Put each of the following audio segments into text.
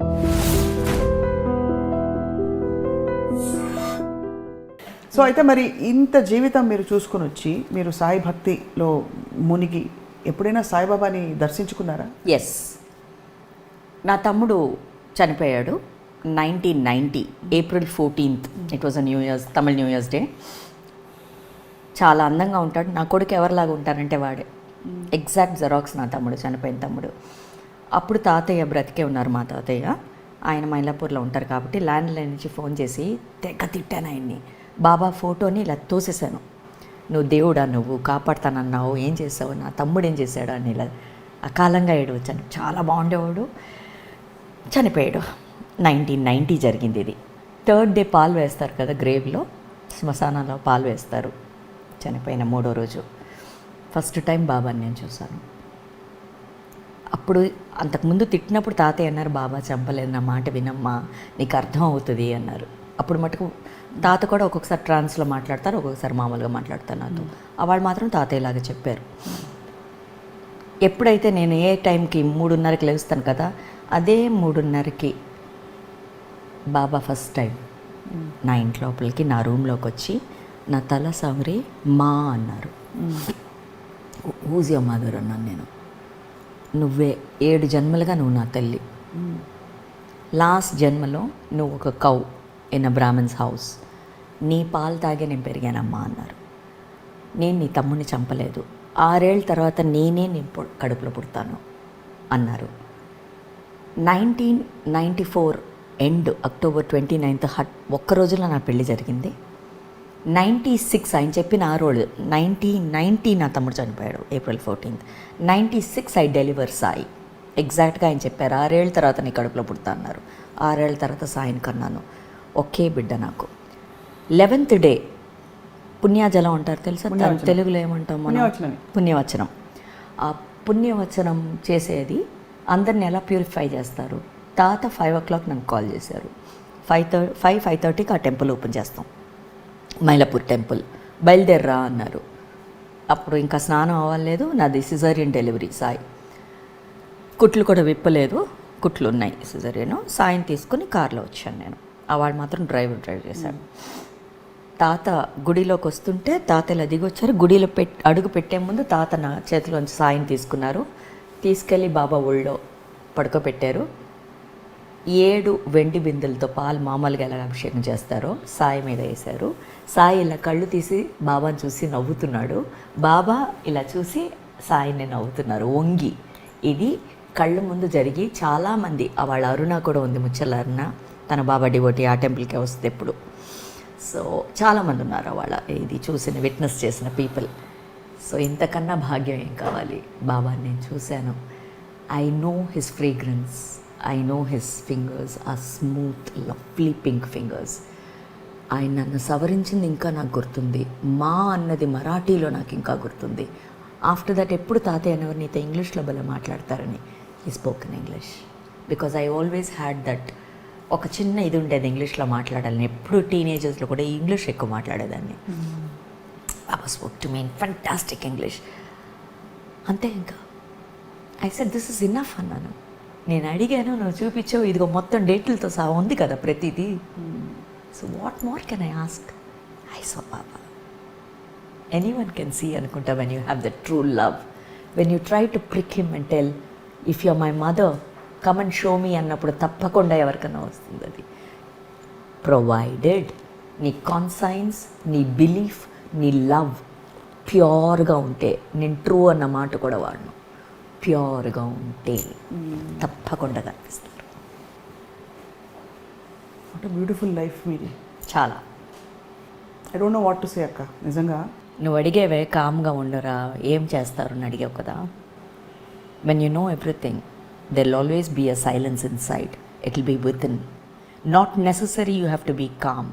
So అయితే మరి ఇంత జీవితం మీరు చూసుకుని వచ్చి మీరు సాయి భక్తిలో మునిగి ఎప్పుడైనా సాయిబాబాని దర్శించుకున్నారా? ఎస్ నా తమ్ముడు చనిపోయాడు nineteen ninety April fourteenth. It was a new years Tamil new years day చాలా అందంగా ఉంటాడు. నా కొడుకు ఎవరిలాగా ఉంటారంటే వాడే. ఎగ్జాక్ట్ జెరాక్స్ నా తమ్ముడు చనిపోయిన తమ్ముడు. అప్పుడు తాతయ్య బ్రతికే ఉన్నారు మా తాతయ్య. ఆయన మైలాపూర్లో ఉంటారు కాబట్టి ల్యాండ్ లైన్ నుంచి ఫోన్ చేసి తెగ తిట్టాను ఆయన్ని. బాబా ఫోటోని ఇలా తోసేసాను నువ్వు దేవుడా నువ్వు కాపాడుతానన్నావు ఏం చేసావు నా తమ్ముడు ఏం చేశాడు అని ఇలా అకాలంగా ఏడవచ్చాను. చాలా బాగుండేవాడు. చనిపోయాడు. నైన్టీన్ నైంటీ జరిగింది ఇది. థర్డ్ డే పాలు వేస్తారు కదా గ్రేవ్లో శ్మశానంలో పాలు వేస్తారు. చనిపోయిన మూడో రోజు. ఫస్ట్ టైం బాబాని నేను చూశాను. అప్పుడు అంతకుముందు తిట్టినప్పుడు తాతయ్య అన్నారు బాబా చంపలేదు నా మాట వినమ్మా నీకు అర్థం అవుతుంది అన్నారు. అప్పుడు మటుకు తాత కూడా ఒక్కొక్కసారి ట్రాన్స్లో మాట్లాడతారు ఒక్కొక్కసారి మామూలుగా మాట్లాడతారు నాతో. ఆ వాళ్ళు మాత్రం తాతయ్యలాగా చెప్పారు. ఎప్పుడైతే నేను ఏ టైంకి మూడున్నరకి లేస్తాను కదా అదే మూడున్నరకి బాబా ఫస్ట్ టైం నా ఇంటి లోపలికి నా రూమ్లోకి వచ్చి నా తల సవరి మా అన్నారు. ఊజ్ యువర్ మదర్ అన్నాను నేను. నువ్వే ఏడు జన్మలుగా నువ్వు నా తల్లి. లాస్ట్ జన్మలో నువ్వు ఒక cow in a Brahmin's house. నీ పాలు తాగే నేను పెరిగానమ్మా అన్నారు. నేను నీ తమ్ముడిని చంపలేదు. ఆరేళ్ళ తర్వాత నేనే నీ పు- కడుపులో పుడతాను అన్నారు. Nineteen ninety four and October twenty ninth at ఒక్క రోజులో నా పెళ్ళి జరిగింది. నైంటీ సిక్స్ ఆయన చెప్పిన ఆ రోజు నైన్టీన్ నైంటీ నా తమ్ముడు చనిపోయాడు April fourteenth ninety six I deliver Sai. ఎగ్జాక్ట్గా ఆయన చెప్పారు ఆరేళ్ళ తర్వాత నీ కడుపులో పుడతా అన్నారు. ఆరేళ్ళ తర్వాత సాయిని కన్నాను. ఒకే బిడ్డ నాకు. లెవెన్త్ డే పుణ్యాజలం అంటారు తెలుసా? తెలుగులో ఏమంటాం మనం. పుణ్యవచనం. ఆ పుణ్యవచనం చేసేది అందరిని ఎలా ప్యూరిఫై చేస్తారు? తాత ఫైవ్ ఓ క్లాక్ నాకు కాల్ చేశారు. ఫైవ్ థర్ ఫైవ్ ఫైవ్ థర్టీకి ఆ టెంపుల్ ఓపెన్ చేస్తాం. మైలాపూర్ టెంపుల్. బయలుదేర్రా అన్నారు. అప్పుడు ఇంకా స్నానం అవ్వలేదు. నాది సిజరియన్ డెలివరీ సాయి. కుట్లు కూడా విప్పలేదు. కుట్లు ఉన్నాయి సిజరియన్. సాయం తీసుకుని కార్లో వచ్చాను నేను. వాడు మాత్రం డ్రైవర్ డ్రైవ్ చేశాడు. తాత గుడిలోకి వస్తుంటే తాత ఇలా దిగి వచ్చారు. గుడిలో పెట్ అడుగు పెట్టే ముందు తాత నా చేతిలోంచి సాయం తీసుకున్నారు. తీసుకెళ్ళి బాబా ఒళ్ళో పడుకోబెట్టారు. ఏడు వెండి బిందులతో పాలు మామూలుగా ఎలా అభిషేకం చేస్తారో సాయి మీద వేశారు. సాయి ఇలా కళ్ళు తీసి బాబాని చూసి నవ్వుతున్నాడు. బాబా ఇలా చూసి సాయిని నవ్వుతున్నారు. వంగి. ఇది కళ్ళు ముందు జరిగి చాలామంది వాళ్ళ అరుణ కూడా ఉంది ముచ్చల అరుణ తన బాబా డివోటి ఆ టెంపుల్కే వస్తుంది ఎప్పుడు. సో చాలామంది ఉన్నారు వాళ్ళ ఇది చూసిన విట్నెస్ చేసిన పీపుల్. సో ఇంతకన్నా భాగ్యం ఏం కావాలి? బాబాని నేను చూశాను. I know his fragrance. I know his fingers ఆ స్మూత్ లవ్లీ పింక్ ఫింగర్స్ ఆయన నన్ను సవరించింది ఇంకా నాకు గుర్తుంది. మా అన్నది మరాఠీలో నాకు ఇంకా గుర్తుంది. ఆఫ్టర్ దట్ ఎప్పుడు తాతయ్య అనేవారు నీతో ఇంగ్లీష్లో భలే మాట్లాడతారని. ఈ spoken English because I always had that ఒక చిన్న ఇది ఉండేది ఇంగ్లీష్లో మాట్లాడాలని. ఎప్పుడు టీనేజర్స్లో కూడా ఇంగ్లీష్ ఎక్కువ మాట్లాడేదాన్ని. Baba spoke to me in fantastic English అంతే ఇంకా. I said this is enough అన్నాను. నేను అడిగాను నువ్వు చూపించావు ఇదిగో మొత్తం డేట్లతో సహా ఉంది కదా ప్రతిదీ. So what more can I ask I so Baba anyone can see అనుకుంటా when you have the true love when you try to prick him and tell if you my mother come and show me అన్నప్పుడు తప్పకుండా ఎవరికన్నా వస్తుంది అది. Provided నీ conscience నీ belief నీ love ప్యూర్గా ఉంటే నేను ట్రూ అన్న మాట కూడా వాడను. ప్యూర్గా ఉంటే తప్పకుండా కనిపిస్తారు. వాట్ బ్యూటిఫుల్ లైఫ్ మీది చాలా. I don't know what to say అక్క. నిజంగా నువ్వు అడిగేవే కామ్గా ఉండరా ఏం చేస్తారు అని అడిగావు కదా? When you know everything there'll always be a silence inside it will be within not necessary you have to be calm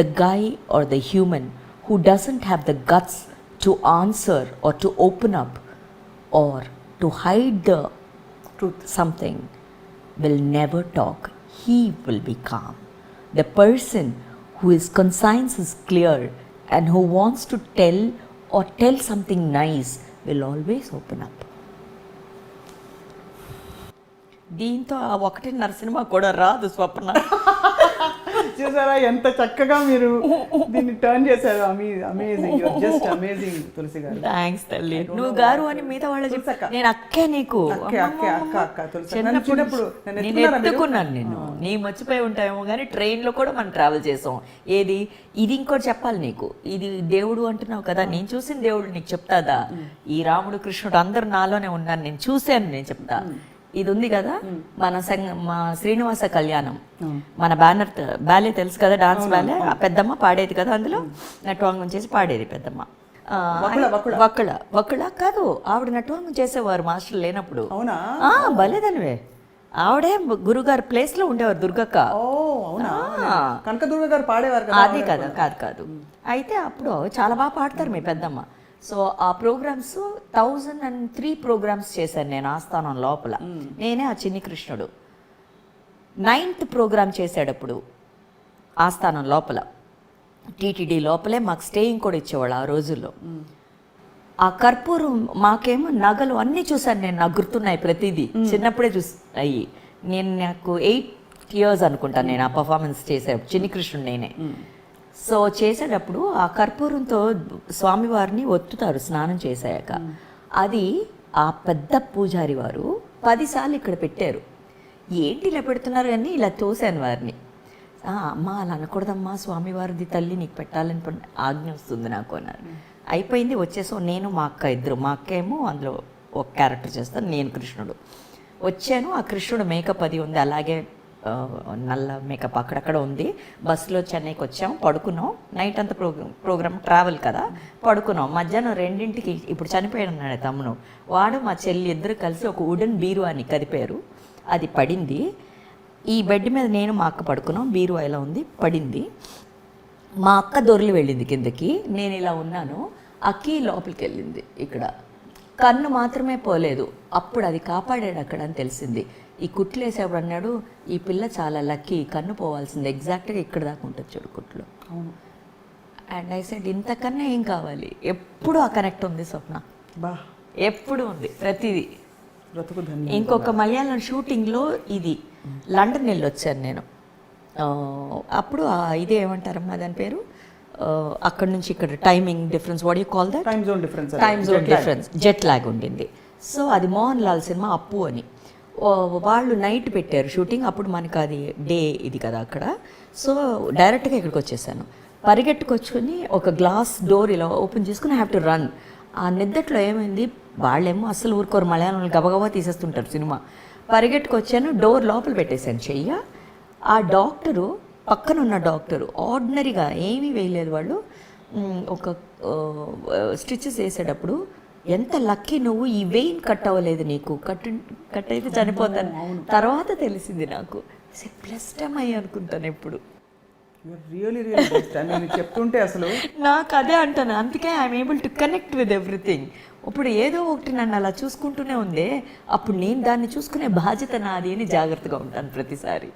the guy or the human who doesn't have the guts to answer or to open up or To hide the truth something will never talk. He will be calm. The person who his conscience is clear and who wants to tell or tell something nice will always open up. దీంతో ఆ ఒకటిన్నర cinema కూడా రాదు స్వప్న చూసారా? ఎంత చక్కగా మీరు దీన్ని టర్న్ చేశారు. అమేజింగ్ జస్ట్ అమేజింగ్ తులసి గారు. థ్యాంక్స్ తల్లి. నువ్వు గారు అని మిగతా వాళ్ళు చెప్పి. తులసక్క. నేను అక్కే నీకు. అక్కే, అక్కే, అక్క, అక్క. నన్ను చిన్నప్పుడు నేను? ఎత్తుకున్నాను నిన్ను. నీ మర్చిపోయి ఉంటాయేమో కానీ ట్రైన్లో కూడా మనం ట్రావెల్ చేసాం. ఏది? ఇది ఇంకోటి చెప్పాలి నీకు. ఇది దేవుడు అంటున్నావు కదా. నేను చూసిన దేవుడు నీకు చెప్తాదా? ఈ రాముడు కృష్ణుడు అందరు నాలోనే ఉన్నారు. నేను చూశాను నేను చెప్తా. ఇది ఉంది కదా మన సంగ మా శ్రీనివాస కళ్యాణం. మన బ్యానర్ బ్యాలే తెలుసు కదా డాన్స్ బ్యాలే పెద్దమ్మ పాడేది కదా అందులో? నటవాంగం చేసి పాడేది పెద్దమ్మ. వకుళ వకుళ. కాదు ఆవిడ నటవాంగం చేసేవారు మాస్టర్ లేనప్పుడు. అవునా? భలేదనివే ఆవిడే గురుగారు ప్లేస్లో ఉండేవారు దుర్గక్క. ఓ అవునా? ఆ. కనకదుర్గ గారు పాడేవారు కదా అదే కదా కాదు కాదు. అయితే అప్పుడు చాలా బాగా పాడతారు మీ పెద్దమ్మ. సో ఆ programmes thousand and three programmes చేశాను నేను ఆస్థానం లోపల. నేనే ఆ చిన్ని కృష్ణుడు. నైన్త్ ప్రోగ్రామ్ చేసేటప్పుడు ఆస్థానం లోపల. టీటీడీ లోపలే మాకు స్టేయింగ్ కూడా ఇచ్చేవాళ్ళు ఆ రోజుల్లో. ఆ కర్పూరం మాకేమో నగలు అన్నీ చూసాను నేను నాకు గుర్తున్నాయి ప్రతిదీ. చిన్నప్పుడే చూసి అయ్యి. నేను నాకు ఎయిట్ ఇయర్స్ అనుకుంటాను నేను ఆ పర్ఫార్మెన్స్ చేసేటప్పుడు చిన్ని కృష్ణుడు నేనే. సో చేసేటప్పుడు ఆ కర్పూరంతో స్వామివారిని ఒత్తుతారు స్నానం చేసాక అది ఆ పెద్ద పూజారి వారు పదిసార్లు ఇక్కడ పెట్టారు. ఏంటి ఇలా పెడుతున్నారు అని ఇలా తోసాను వారిని. "ఆ, అమ్మా అలా అనకూడదమ్మా స్వామివారిది తల్లి నీకు పెట్టాలని ఆజ్ఞ వస్తుంది నాకు అన్నారు. అయిపోయింది వచ్చేసాం నేను మా అక్క ఇద్దరు. మా అక్క ఏమో అందులో ఒక క్యారెక్టర్ చేస్తాను నేను కృష్ణుడు. వచ్చాను ఆ కృష్ణుడు మేకప్ అది ఉంది అలాగే నల్ల మేకప్ అక్కడక్కడ ఉంది. బస్సులో చెన్నైకి వచ్చాం పడుకున్నాం. నైట్ అంతా ప్రోగ్రామ్ ప్రోగ్రామ్ ట్రావెల్ కదా పడుకున్నాం. మధ్యాహ్నం రెండింటికి ఇప్పుడు చనిపోయాడు అన్నాడు తమ్మును వాడు మా చెల్లి ఇద్దరు కలిసి ఒక వుడెన్ బీరువా అని కదిపారు. అది పడింది. ఈ బెడ్ మీద నేను మా అక్క పడుకున్నాం. బీరువా ఇలా ఉంది పడింది. మా అక్క దొరలు వెళ్ళింది కిందకి. నేను ఇలా ఉన్నాను. అక్కి లోపలికి వెళ్ళింది ఇక్కడ. కన్ను మాత్రమే పోలేదు. అప్పుడు అది కాపాడాడు అక్కడ అని తెలిసింది. ఈ కుట్లు వేసేప్పుడు అన్నాడు ఈ పిల్ల చాలా లక్కీ కన్ను పోవాల్సింది ఎగ్జాక్ట్గా ఇక్కడ దాకా ఉంటుంది చూడు కుట్లు. అవును. అండ్ ఐ సెడ్ ఇంతకన్నా ఏం కావాలి? ఎప్పుడు ఆ కనెక్ట్ ఉంది స్వప్న? బా. ఎప్పుడు ఉంది? ప్రతిదీ. ఇంకొక మలయాళం షూటింగ్లో ఇది లండన్ వెళ్ళి వచ్చాను నేను. అప్పుడు ఆ ఇదే ఏమంటారమ్మా దాని పేరు? అక్కడ నుంచి ఇక్కడ timing difference what you call that time zone difference time zone difference jet lag ఉండింది. సో అది మోహన్ లాల్ సినిమా అప్పు అని. వాళ్ళు నైట్ పెట్టారు షూటింగ్. అప్పుడు మనకు అది డే ఇది కదా అక్కడ. సో డైరెక్ట్గా ఇక్కడికి వచ్చేసాను. పరిగెట్టుకొచ్చుకొని ఒక గ్లాస్ డోర్ ఇలా ఓపెన్ చేసుకుని హ్యావ్ టు రన్ ఆ నిద్దట్లో ఏమైంది? వాళ్ళేమో అసలు ఊరుకోరు. మలయాళంలో గబగబా తీసేస్తుంటారు సినిమా. పరిగెట్టుకొచ్చాను డోర్ లోపల పెట్టేశాను. చెయ్య. ఆ డాక్టరు పక్కన ఉన్న డాక్టరు ఆర్డినరీగా ఏమీ వేయలేదు వాళ్ళు. ఒక స్టిచెస్ వేసేటప్పుడు ఎంత లక్కీ నువ్వు ఈ వెయిన్ కట్ అవ్వలేదు నీకు. కట్ కట్ అయితే చనిపోతాను. తర్వాత తెలిసింది నాకు. ప్లస్ టైం అయ్యి అనుకుంటాను ఎప్పుడు. రియలీ రియల్ బెస్ట్ నేను చెప్తుంటే అసలు నాకు అదే అంటాను. అందుకే I'm able to connect with everything ఇప్పుడు ఏదో ఒకటి నన్ను అలా చూసుకుంటూనే ఉందే అప్పుడు నేను దాన్ని చూసుకునే బాధ్యత నాది అని జాగ్రత్తగా ఉంటాను ప్రతిసారి.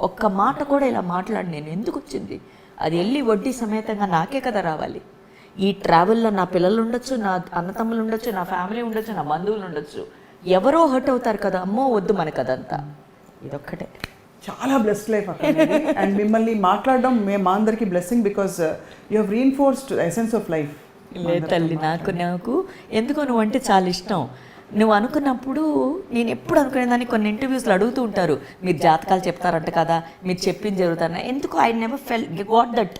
ఒక్క మాట కూడా ఇలా మాట్లాడి నేను ఎందుకు వచ్చింది? అది వెళ్ళి వడ్డీ సమేతంగా నాకే కదా రావాలి. ఈ ట్రావెల్లో నా పిల్లలు ఉండొచ్చు నా అన్నతమ్ములు ఉండొచ్చు నా ఫ్యామిలీ ఉండొచ్చు నా బంధువులు ఉండొచ్చు. ఎవరో హర్ట్ అవుతారు కదా అమ్మో వద్దు మనకు అదంతా ఇదొక్కటే. చాలా బ్లెస్డ్ లైఫ్ అండ్ మిమ్మల్ని మాట్లాడడం మేము మా అందరికి blessing because you have reinforced essence of life లేదు తల్లి నాకు నాకు. ఎందుకో నువ్వు అంటే చాలా ఇష్టం. నువ్వు అనుకున్నప్పుడు నేను ఎప్పుడు అనుకునేదాన్ని కొన్ని ఇంటర్వ్యూస్లో అడుగుతూ ఉంటారు. మీరు జాతకాలు చెప్తారంట కదా మీరు చెప్పింది జరుగుతారా ఎందుకు I never fell got that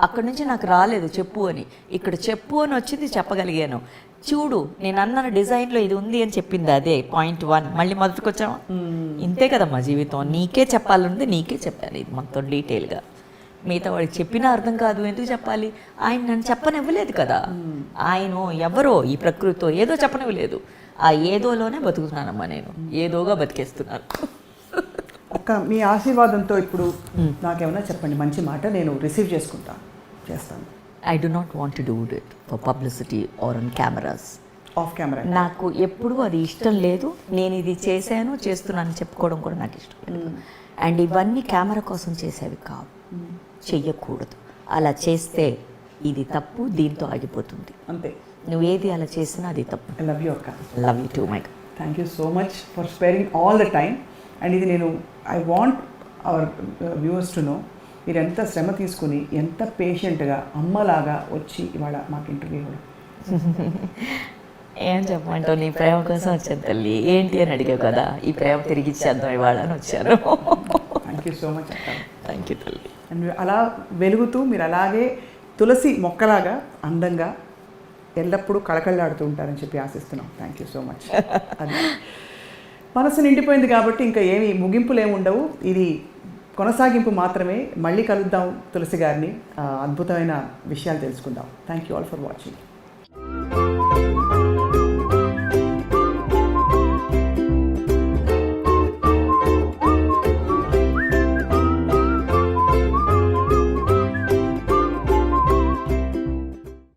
అక్కడ నుంచి నాకు రాలేదు చెప్పు అని. ఇక్కడ చెప్పు అని వచ్చింది చెప్పగలిగాను. చూడు నేను అన్న డిజైన్లో ఇది ఉంది అని చెప్పింది అదే పాయింట్ వన్ మళ్ళీ మొదటికి వచ్చామా ఇంతే కదా మా జీవితం. నీకే చెప్పాలంటే నీకే చెప్పాను ఇది మొత్తం డీటెయిల్గా. మిగతా వాడికి చెప్పినా అర్థం కాదు ఎందుకు చెప్పాలి? ఆయన నన్ను చెప్పనివ్వలేదు కదా. ఆయన ఎవరో ఈ ప్రకృతితో ఏదో చెప్పనివ్వలేదు. ఆ ఏదోలోనే బతుకుతున్నానమ్మా నేను. ఏదోగా బతికేస్తున్నాను. అక్క మీ ఆశీర్వాదంతో ఇప్పుడు నాకేమైనా చెప్పండి మంచి మాట నేను రిసీవ్ చేసుకుంటాను చేస్తాను. I do not want to do it for publicity or on cameras off camera నాకు ఎప్పుడూ అది ఇష్టం లేదు. నేను ఇది చేశాను చేస్తున్నాను చెప్పుకోవడం కూడా నాకు ఇష్టం లేదు. అండ్ ఇవన్నీ కెమెరా కోసం చేసేవి కావు. చెయ్యకూడదు. అలా చేస్తే ఇది తప్పు దీంతో ఆగిపోతుంది. అంతే. నువ్వు ఏది అలా చేసినా అది తప్పు. ఐ లవ్ యూ అక్క. Love you too my thank you so much for sparing all the time and ఇది నేను I want our viewers to know మీరు ఎంత శ్రమ తీసుకుని ఎంత పేషెంట్గా అమ్మలాగా వచ్చి ఇవాళ మాకు ఇంటర్వ్యూ ఇవ్వడం. ఏం చెప్పమంటావు? నీ ప్రేమ కోసం వచ్చాను తల్లి. ఏంటి అని అడిగావు కదా? ఈ ప్రేమ తిరిగి ఇచ్చేద్దాం ఇవాళ అని వచ్చాను. థ్యాంక్ యూ సో మచ్ అక్క. థ్యాంక్ యూ తల్లి. అండ్ అలా వెలుగుతూ మీరు అలాగే తులసి మొక్కలాగా అందంగా ఎల్లప్పుడూ కళకళలాడుతూ ఉంటారని చెప్పి ఆశిస్తున్నాం. థ్యాంక్ యూ సో మచ్ అది మనసు నిండిపోయింది కాబట్టి ఇంకా ఏమి ముగింపులు ఏమి ఉండవు. ఇది కొనసాగింపు మాత్రమే. మళ్ళీ కలుద్దాం తులసి గారిని. అద్భుతమైన విషయాలు తెలుసుకుందాం. Thank you all for watching